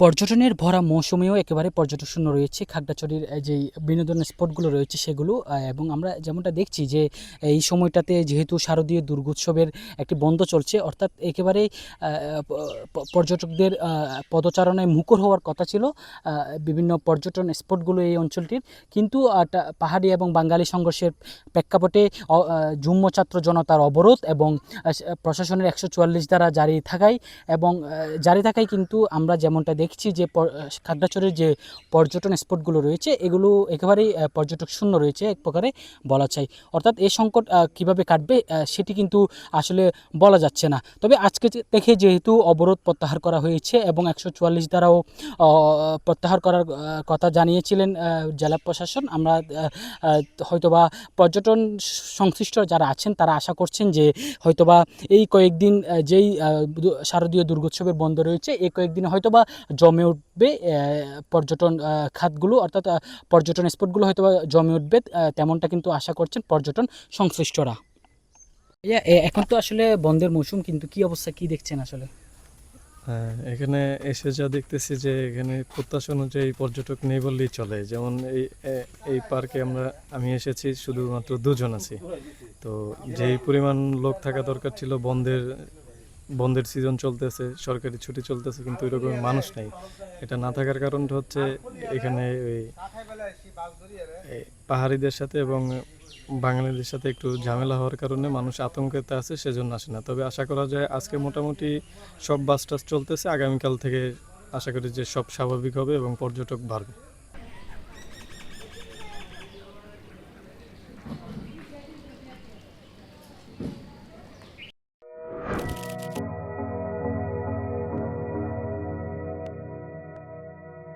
পর্যটনের ভরা মৌসুমেও একেবারে পর্যটক শূন্য রয়েছে। খাগড়াছড়ির এই যে বিনোদনের স্পটগুলো রয়েছে সেগুলো এবং আমরা যেমনটা দেখছি যে এই সময়টাতে যেহেতু শারদীয় দুর্গোৎসবের একটি বন্ধ চলছে, অর্থাৎ একেবারে পর্যটকদের পদচারণায় মুখর হওয়ার কথা ছিল বিভিন্ন পর্যটন স্পটগুলো এই অঞ্চলটির। কিন্তু পাহাড়ি এবং বাঙালি সংঘর্ষের প্রেক্ষাপটে যুগ্ম ছাত্র জনতার অবরোধ এবং প্রশাসনের একশো চুয়াল্লিশ দ্বারা জারি থাকায় এবং জারি থাকায় কিন্তু আমরা যেমনটা দেখছি যে খাগড়াছড়ির যে পর্যটন স্পটগুলো রয়েছে, এগুলো একেবারেই পর্যটক শূন্য রয়েছে, এক প্রকারে বলা চাই অর্থাৎ এই সংকট কীভাবে কাটবে সেটি কিন্তু আসলে বলা যাচ্ছে না। তবে আজকে থেকে যেহেতু অবরোধ প্রত্যাহার করা হয়েছে এবং একশো চুয়াল্লিশ দ্বারাও প্রত্যাহার করার কথা জানিয়েছিলেন জেলা প্রশাসন, আমরা হয়তোবা পর্যটন সংশ্লিষ্ট যারা আছেন, তারা আশা করছেন যে হয়তোবা এই কয়েকদিন যেই শারদীয় দুর্গোৎসবের বন্ধ রয়েছে, এই কয়েকদিনে হয়তোবা জমে উঠবে পর্যটন খাতগুলো, অর্থাৎ পর্যটন স্পটগুলো হয়তোবা জমে উঠবে তেমনটা কিন্তু আশা করছেন পর্যটন সংশ্লিষ্টরা। এখন তো আসলে বন্ধের মৌসুম, কিন্তু কি অবস্থা, কি দেখছেন আসলে? হ্যাঁ এখানে এসে যা দেখতেছি যে, এখানে প্রত্যাশা অনুযায়ী পর্যটক নেই বললেই চলে। যেমন এই এই পার্কে আমরা, আমি এসেছি, শুধুমাত্র দুজন আছি। তো যেই পরিমাণ লোক থাকা দরকার ছিল বন্ধের বন্ধের সিজন চলতেছে, সরকারি ছুটি চলতেছে, কিন্তু এরকম মানুষ নেই। এটা না থাকার কারণটা হচ্ছে এখানে ওই পাহাড়িদের সাথে এবং বাঙালিদের সাথে একটু ঝামেলা হওয়ার কারণে মানুষ আতঙ্কেতে আছে, সেজন্য আসে না। তবে আশা করা যায় আজকে মোটামুটি সব বাস টাস চলতেছে, আগামীকাল থেকে আশা করি যে সব স্বাভাবিক হবে এবং পর্যটক বাড়বে।